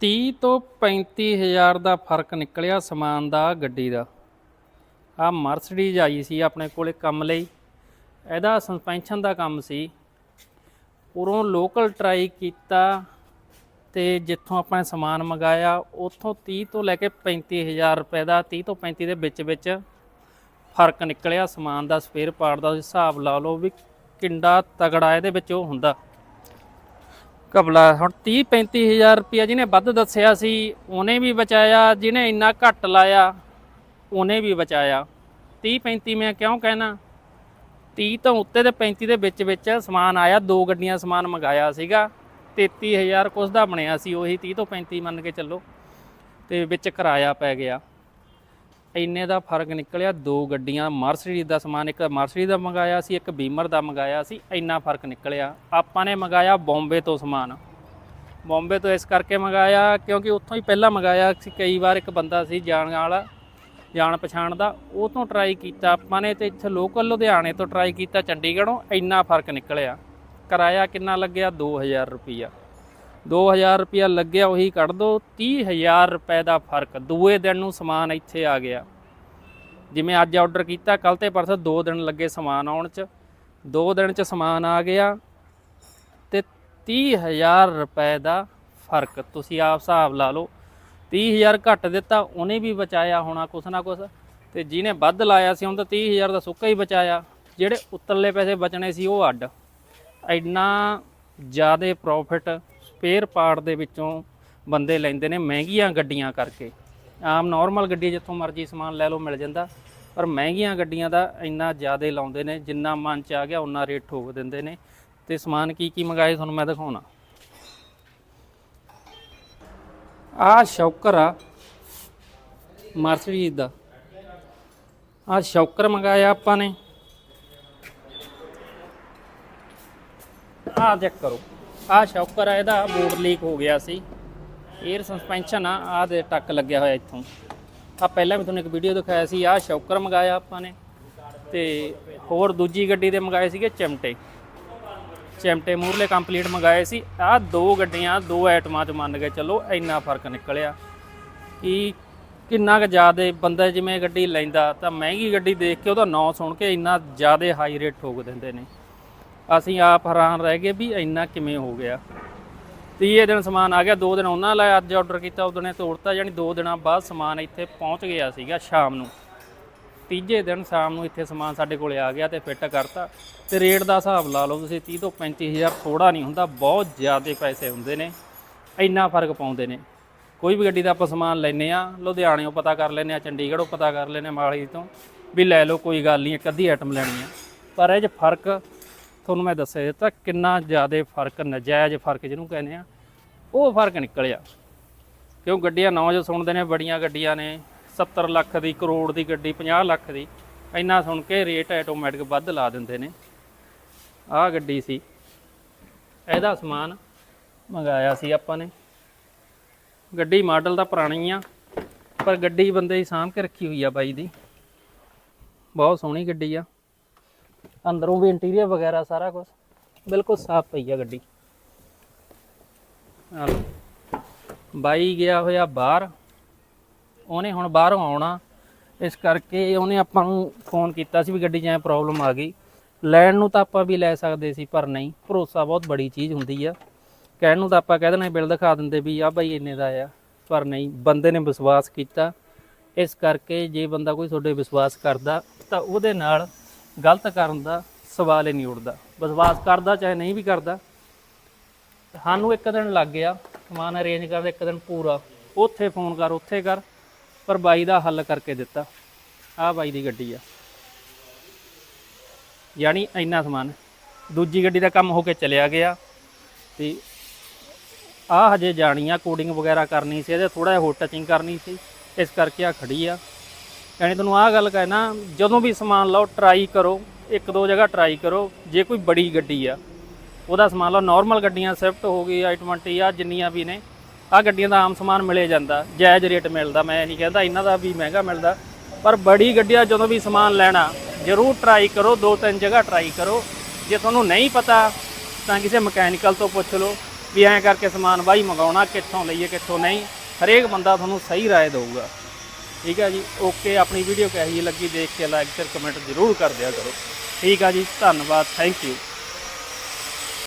30 ਤੋਂ 35000 ਦਾ ਫ਼ਰਕ ਨਿਕਲਿਆ ਸਮਾਨ ਦਾ, ਗੱਡੀ ਦਾ। ਆ ਮਰਸਡੀਜ਼ ਆਈ ਸੀ ਆਪਣੇ ਕੋਲੇ ਕੰਮ ਲਈ। ਇਹਦਾ ਸਸਪੈਂਸ਼ਨ ਦਾ ਕੰਮ ਸੀ। ਉਰੋਂ ਲੋਕਲ ਟਰਾਈ ਕੀਤਾ ਤੇ ਜਿੱਥੋਂ ਆਪਾਂ ਸਮਾਨ ਮੰਗਾਇਆ, ਉੱਥੋਂ 30 ਤੋਂ ਲੈ ਕੇ 35000 ਰੁਪਏ ਦਾ 30 ਤੋਂ 35 ਦੇ ਵਿੱਚ ਵਿੱਚ ਫ਼ਰਕ ਨਿਕਲਿਆ ਸਮਾਨ ਦਾ ਸਪੇਅਰ ਪਾਰਟ ਦਾ। ਤੁਸੀਂ ਹਿਸਾਬ ਲਾ ਲਓ ਵੀ ਕਿੰਡਾ ਤਗੜਾ ਇਹਦੇ ਵਿੱਚ ਉਹ ਹੁੰਦਾ। ਕਬਲਾ ਹੁਣ 30 35000 ਰੁਪਇਆ ਜਿਹਨੇ ਵੱਧ ਦੱਸਿਆ ਸੀ, ਉਹਨੇ ਵੀ ਬਚਾਇਆ, ਜਿਹਨੇ ਇੰਨਾ ਘੱਟ ਲਾਇਆ, ਉਹਨੇ ਵੀ ਬਚਾਇਆ। 30 35 ਮੈਂ ਕਿਉਂ ਕਹਿਣਾ? 30 ਤੋਂ ਉੱਤੇ ਤੇ 35 ਦੇ ਵਿੱਚ ਵਿੱਚ ਸਮਾਨ ਆਇਆ, ਦੋ ਗੱਡੀਆਂ ਸਮਾਨ ਮੰਗਾਇਆ ਸੀਗਾ 33000 ਕੁਛ ਦਾ ਬਣਿਆ ਸੀ, ਉਹੀ 30 ਤੋਂ 35 ਮੰਨ ਕੇ ਚੱਲੋ, ਤੇ ਵਿੱਚ ਕਿਰਾਇਆ ਪੈ ਗਿਆ। ਇੰਨੇ ਦਾ ਫ਼ਰਕ ਨਿਕਲਿਆ, ਦੋ ਗੱਡੀਆਂ ਮਰਸੀਡੀਜ਼ ਦਾ ਸਮਾਨ ਇੱਕ ਮਰਸੀਡੀਜ਼ ਦਾ ਮੰਗਾਇਆ ਸੀ, ਇੱਕ ਬੀਮਰ ਦਾ ਮੰਗਾਇਆ ਸੀ, ਇੰਨਾ ਫ਼ਰਕ ਨਿਕਲਿਆ। ਆਪਾਂ ਨੇ ਮੰਗਾਇਆ ਬੰਬੇ ਤੋਂ ਸਮਾਨ। ਬੰਬੇ ਤੋਂ ਇਸ ਕਰਕੇ ਮੰਗਾਇਆ ਕਿਉਂਕਿ ਉੱਥੋਂ ਹੀ ਪਹਿਲਾਂ ਮੰਗਾਇਆ ਸੀ, ਕਈ ਵਾਰ ਇੱਕ ਬੰਦਾ ਸੀ ਜਾਣ ਵਾਲਾ ਜਾਣ ਪਛਾਣ ਦਾ, ਉਹ ਤੋਂ ਟਰਾਈ ਕੀਤਾ। ਆਪਾਂ ਨੇ ਤੇ ਇੱਥੇ ਲੋਕਲ ਲੁਧਿਆਣੇ ਤੋਂ ਟਰਾਈ ਕੀਤਾ, ਚੰਡੀਗੜ੍ਹੋਂ, ਇੰਨਾ ਫ਼ਰਕ ਨਿਕਲਿਆ। ਕਿਰਾਇਆ ਕਿੰਨਾ ਲੱਗਿਆ? 2000 ਰੁਪਈਆ। 2000 ਰੁਪਿਆ ਲੱਗਿਆ, ਉਹੀ ਕੱਢ ਦੋ 30000 ਰੁਪਏ ਦਾ ਫ਼ਰਕ। ਦੂਏ ਦਿਨ ਨੂੰ ਸਮਾਨ ਇੱਥੇ ਆ ਗਿਆ। ਜਿਵੇਂ ਅੱਜ ਆਰਡਰ ਕੀਤਾ ਕੱਲ ਤੇ ਪਰਸੋਂ 2 ਦਿਨ ਲੱਗੇ ਸਮਾਨ ਆਉਣ ਚ। 2 ਦਿਨ ਚ ਸਮਾਨ ਆ ਗਿਆ ਤੇ 30000 ਰੁਪਏ ਦਾ ਫ਼ਰਕ। ਤੁਸੀਂ ਆਪ ਹਿਸਾਬ ਲਾ ਲਓ। 30000 ਘੱਟ ਦਿੱਤਾ, ਉਹਨੇ ਵੀ ਬਚਾਇਆ ਹੋਣਾ ਕੁਛ ਨਾ ਕੁਛ। ਤੇ ਜਿਹਨੇ ਵੱਧ ਲਾਇਆ ਸੀ, ਉਹਨੂੰ ਤਾਂ 30000 ਦਾ ਸੁੱਕਾ ਹੀ ਬਚਾਇਆ। ਜਿਹੜੇ ਉੱਤਰਲੇ ਪੈਸੇ ਬਚਣੇ ਸੀ, ਉਹ ਅੱਡ। ਇੰਨਾ ਜ਼ਿਆਦਾ ਪ੍ਰੋਫਿਟ ਸਪੇਅਰ ਪਾਰਟ ਦੇ ਵਿੱਚੋਂ ਬੰਦੇ ਲੈਂਦੇ ਨੇ ਮਹਿੰਗੀਆਂ ਗੱਡੀਆਂ ਕਰਕੇ। ਆਮ ਨਾਰਮਲ ਗੱਡੀ ਜਿੱਥੋਂ ਮਰਜ਼ੀ ਸਮਾਨ ਲੈ ਲਓ, ਮਿਲ ਜਾਂਦਾ। ਪਰ ਮਹਿੰਗੀਆਂ ਗੱਡੀਆਂ ਦਾ ਇੰਨਾ ਜ਼ਿਆਦਾ ਲਾਉਂਦੇ ਨੇ, ਜਿੰਨਾ ਮਨ ਚ ਆ ਗਿਆ ਉਹਨਾਂ ਰੇਟ ਠੋਕ ਦਿੰਦੇ ਨੇ। ਤੇ ਸਮਾਨ ਕੀ ਕੀ ਮੰਗਾਏ ਤੁਹਾਨੂੰ ਮੈਂ ਦਿਖਾਉਣਾ। ਆ ਸ਼ੌਕਰ ਆ, ਮਰਸੀਡੀਜ਼ ਦਾ। ਆ ਸ਼ੌਕਰ ਮੰਗਾਇਆ ਆਪਾਂ ਨੇ। ਆ ਚੈੱਕ ਕਰੋ। ਆ ਸ਼ੌਕਰ ਆ ਇਹਦਾ, ਬੋਰਡ ਲੀਕ ਹੋ ਗਿਆ ਸੀ। 에ਅਰ ਸਸਪੈਂਸ਼ਨ ਆ ਆ ਦੇ ਟੱਕ ਲੱਗਿਆ ਹੋਇਆ ਇੱਥੋਂ। ਆ ਪਹਿਲਾਂ ਵੀ ਤੁਹਾਨੂੰ ਇੱਕ ਵੀਡੀਓ ਦਿਖਾਇਆ ਸੀ ਆ ਸ਼ੌਕਰ ਮੰਗਾਇਆ ਆਪਾਂ ਨੇ। ਤੇ ਹੋਰ ਦੂਜੀ ਗੱਡੀ ਦੇ ਮੰਗਾਏ ਸੀਗੇ ਚਿਮਟੇ। ਚਿਮਟੇ ਮੂਰਲੇ ਕੰਪਲੀਟ ਮੰਗਾਏ ਸੀ। ਆ ਦੋ ਗੱਡੀਆਂ, ਦੋ ਆਈਟਮਾਂ ਚ ਮੰਨ ਕੇ ਚੱਲੋ, ਇੰਨਾ ਫ਼ਰਕ ਨਿਕਲਿਆ। ਕਿ ਕਿੰਨਾ ਕੁ ਜ਼ਿਆਦਾ ਬੰਦਾ ਜਿਵੇਂ ਗੱਡੀ ਲੈਂਦਾ, ਤਾਂ ਮਹਿੰਗੀ ਗੱਡੀ ਦੇਖ ਕੇ ਉਹਦਾ ਨਾਂ ਸੁਣ ਕੇ ਇੰਨਾ ਜ਼ਿਆਦਾ ਹਾਈ ਰੇਟ ਠੋਕ ਦਿੰਦੇ ਨੇ। ਅਸੀਂ ਆਪ ਹੈਰਾਨ ਰਹਿ ਗਏ ਵੀ ਇੰਨਾ ਕਿਵੇਂ ਹੋ ਗਿਆ। ਤੀਏ ਦਿਨ ਸਮਾਨ ਆ ਗਿਆ, ਦੋ ਦਿਨ ਉਹਨਾਂ ਲਈ ਅੱਜ ਆਰਡਰ ਕੀਤਾ, ਉਦੋਂ ਨੇ ਤੋੜਤਾ, ਯਾਨੀ ਦੋ ਦਿਨਾਂ ਬਾਅਦ ਸਮਾਨ ਇੱਥੇ ਪਹੁੰਚ ਗਿਆ ਸੀਗਾ ਸ਼ਾਮ ਨੂੰ। ਤੀਜੇ ਦਿਨ ਸ਼ਾਮ ਨੂੰ ਇੱਥੇ ਸਮਾਨ ਸਾਡੇ ਕੋਲੇ ਆ ਗਿਆ ਤੇ ਫਿੱਟ ਕਰਤਾ। ਤੇ ਰੇਟ ਦਾ ਹਿਸਾਬ ਲਾ ਲਓ ਤੁਸੀਂ 30 ਤੋਂ 35000 ਥੋੜਾ ਨਹੀਂ ਹੁੰਦਾ, ਬਹੁਤ ਜ਼ਿਆਦਾ ਪੈਸੇ ਹੁੰਦੇ ਨੇ, ਇੰਨਾ ਫ਼ਰਕ ਪਾਉਂਦੇ ਨੇ। ਕੋਈ ਵੀ ਗੱਡੀ ਦਾ ਆਪਾਂ ਸਮਾਨ ਲੈਨੇ ਆ ਲੁਧਿਆਣਿਓਂ ਪਤਾ ਕਰ ਲੈਨੇ ਆ ਚੰਡੀਗੜ੍ਹੋਂ ਪਤਾ ਕਰ ਲੈਨੇ ਆ ਮਾਲੀ ਤੋਂ, ਵੀ ਲੈ ਲਓ, ਕੋਈ ਗੱਲ ਨਹੀਂ, ਇੱਕ ਅੱਧੀ ਆਈਟਮ ਲੈਣੀ ਆ ਪਰ ਇਹ 'ਚ ਫ਼ਰਕ ਤੁਹਾਨੂੰ ਮੈਂ ਦੱਸਿਆ ਦਿੱਤਾ ਕਿੰਨਾ ਜ਼ਿਆਦਾ ਫ਼ਰਕ, ਨਜਾਇਜ਼ ਫ਼ਰਕ ਜਿਹਨੂੰ ਕਹਿੰਦੇ ਆ, ਉਹ ਫ਼ਰਕ ਨਿਕਲਿਆ। ਕਿਉਂ ਗੱਡੀਆਂ ਨੌ ਜੋ ਸੁਣਦੇ ਨੇ, ਬੜੀਆਂ ਗੱਡੀਆਂ ਨੇ 70 ਲੱਖ ਦੀ, ਕਰੋੜ ਦੀ ਗੱਡੀ 50 ਲੱਖ ਦੀ, ਇੰਨਾ ਸੁਣ ਕੇ ਰੇਟ ਆਟੋਮੈਟਿਕ ਵੱਧ ਲਾ ਦਿੰਦੇ ਨੇ। ਆਹ ਗੱਡੀ ਸੀ, ਇਹਦਾ ਸਮਾਨ ਮੰਗਾਇਆ ਸੀ ਆਪਾਂ ਨੇ। ਗੱਡੀ ਮਾਡਲ ਤਾਂ ਪੁਰਾਣੀ ਆ, ਪਰ ਗੱਡੀ ਬੰਦੇ ਦੀ ਸਾਂਭ ਕੇ ਰੱਖੀ ਹੋਈ ਆ ਬਾਈ ਦੀ। ਬਹੁਤ ਸੋਹਣੀ ਗੱਡੀ ਆ। ਅੰਦਰੋਂ ਵੀ ਇੰਟੀਰੀਅਰ ਵਗੈਰਾ ਸਾਰਾ ਕੁਝ ਬਿਲਕੁਲ ਸਾਫ਼ ਪਈ ਆ ਗੱਡੀ। ਆ ਲਓ। ਬਾਈ ਗਿਆ ਹੋਇਆ ਬਾਹਰ। ਉਹਨੇ ਹੁਣ ਬਾਹਰੋਂ ਆਉਣਾ। ਇਸ ਕਰਕੇ ਉਹਨੇ ਆਪਾਂ ਨੂੰ ਫੋਨ ਕੀਤਾ ਸੀ ਵੀ ਗੱਡੀ 'ਚ ਐ ਪ੍ਰੋਬਲਮ ਆ ਗਈ। ਲੈਣ ਨੂੰ ਤਾਂ ਆਪਾਂ ਵੀ ਲੈ ਸਕਦੇ ਸੀ, ਪਰ ਨਹੀਂ। ਭਰੋਸਾ ਬਹੁਤ ਬੜੀ ਚੀਜ਼ ਹੁੰਦੀ ਆ। ਕਹਿਣ ਨੂੰ ਤਾਂ ਆਪਾਂ ਕਹਿ ਦੇਣਾ ਬਿੱਲ ਦਿਖਾ ਦਿੰਦੇ ਵੀ ਆ ਬਾਈ ਇੰਨੇ ਦਾ ਆ, ਪਰ ਨਹੀਂ। ਬੰਦੇ ਨੇ ਵਿਸ਼ਵਾਸ ਕੀਤਾ। ਇਸ ਕਰਕੇ ਜੇ ਬੰਦਾ ਕੋਈ ਤੁਹਾਡੇ ਵਿਸ਼ਵਾਸ ਕਰਦਾ, ਤਾਂ ਉਹਦੇ ਨਾਲ ਗਲਤ ਕਰਨ ਦਾ ਸਵਾਲ ਹੀ ਨਹੀਂ ਉੱਠਦਾ। ਵਿਸ਼ਵਾਸ ਕਰਦਾ ਚਾਹੇ ਨਹੀਂ ਵੀ ਕਰਦਾ। ਸਾਨੂੰ ਇੱਕ ਦਿਨ ਲੱਗ ਗਿਆ, ਸਮਾਨ ਅਰੇਂਜ ਕਰਦੇ ਇੱਕ ਦਿਨ ਪੂਰਾ। ਉੱਥੇ ਫੋਨ ਕਰ, ਉੱਥੇ ਕਰ, ਪਰ ਬਾਈ ਦਾ ਹੱਲ ਕਰਕੇ ਦਿੱਤਾ। ਆਹ ਬਾਈ ਦੀ ਗੱਡੀ ਆ। ਯਾਨੀ ਇੰਨਾ ਸਮਾਨ। ਦੂਜੀ ਗੱਡੀ ਦਾ ਕੰਮ ਹੋ ਕੇ ਚਲਿਆ ਗਿਆ ਤੇ ਆ ਹਜੇ ਜਾਣੀ ਆ ਕੋਡਿੰਗ ਵਗੈਰਾ ਕਰਨੀ ਸੀ, ਇਹਦੇ ਥੋੜਾ ਜਿਹਾ ਹੋਰ ਟਚਿੰਗ ਕਰਨੀ ਸੀ। ਇਸ ਕਰਕੇ ਆ ਖੜੀ ਆ। ਯਾਨੀ ਤੁਹਾਨੂੰ ਆਹ ਗੱਲ ਕਹਿਣਾ, ਜਦੋਂ ਵੀ ਸਮਾਨ ਲਓ ਟਰਾਈ ਕਰੋ, ਇੱਕ ਦੋ ਜਗ੍ਹਾ ਟਰਾਈ ਕਰੋ, ਜੇ ਕੋਈ ਬੜੀ ਗੱਡੀ ਆ, ਉਹਦਾ ਸਮਾਨ ਲਓ ਨਾਰਮਲ ਗੱਡੀਆਂ ਸਵਿਫਟ ਹੋ ਗਈ i20 ਆ ਜਿੰਨੀਆਂ ਵੀ ਨੇ ਆ ਗੱਡੀਆਂ ਦਾ ਆਮ ਸਮਾਨ ਮਿਲੇ ਜਾਂਦਾ, ਜਾਇਜ਼ ਰੇਟ ਮਿਲਦਾ, ਮੈਂ ਨਹੀਂ ਕਹਿੰਦਾ, ਇਹਨਾਂ ਦਾ ਵੀ ਮਹਿੰਗਾ ਮਿਲਦਾ, ਪਰ ਬੜੀ ਗੱਡੀਆਂ ਜਦੋਂ ਵੀ ਸਮਾਨ ਲੈਣਾ, ਜ਼ਰੂਰ ਟਰਾਈ ਕਰੋ, ਦੋ ਤਿੰਨ ਜਗ੍ਹਾ ਟਰਾਈ ਕਰੋ, ਜੇ ਤੁਹਾਨੂੰ ਨਹੀਂ ਪਤਾ, ਤਾਂ ਕਿਸੇ ਮਕੈਨੀਕਲ ਤੋਂ ਪੁੱਛ ਲਓ, ਵੀ ਐਂ ਕਰਕੇ ਸਮਾਨ ਬਾਈ ਮੰਗਾਉਣਾ, ਕਿੱਥੋਂ ਲਈਏ, ਕਿੱਥੋਂ ਨਹੀਂ, ਹਰੇਕ ਬੰਦਾ ਤੁਹਾਨੂੰ ਸਹੀ ਰਾਏ ਦੇਊਗਾ। ਠੀਕ ਆ ਜੀ, ਓਕੇ, ਆਪਣੀ ਵੀਡੀਓ ਕਹੀ ਲੱਗੀ ਦੇਖ ਕੇ ਲਾਈਕ ਤੇ ਕਮੈਂਟ ਜ਼ਰੂਰ ਕਰ ਦਿਆ ਕਰੋ। ਠੀਕ ਆ ਜੀ, ਧੰਨਵਾਦ ਥੈਂਕ ਯੂ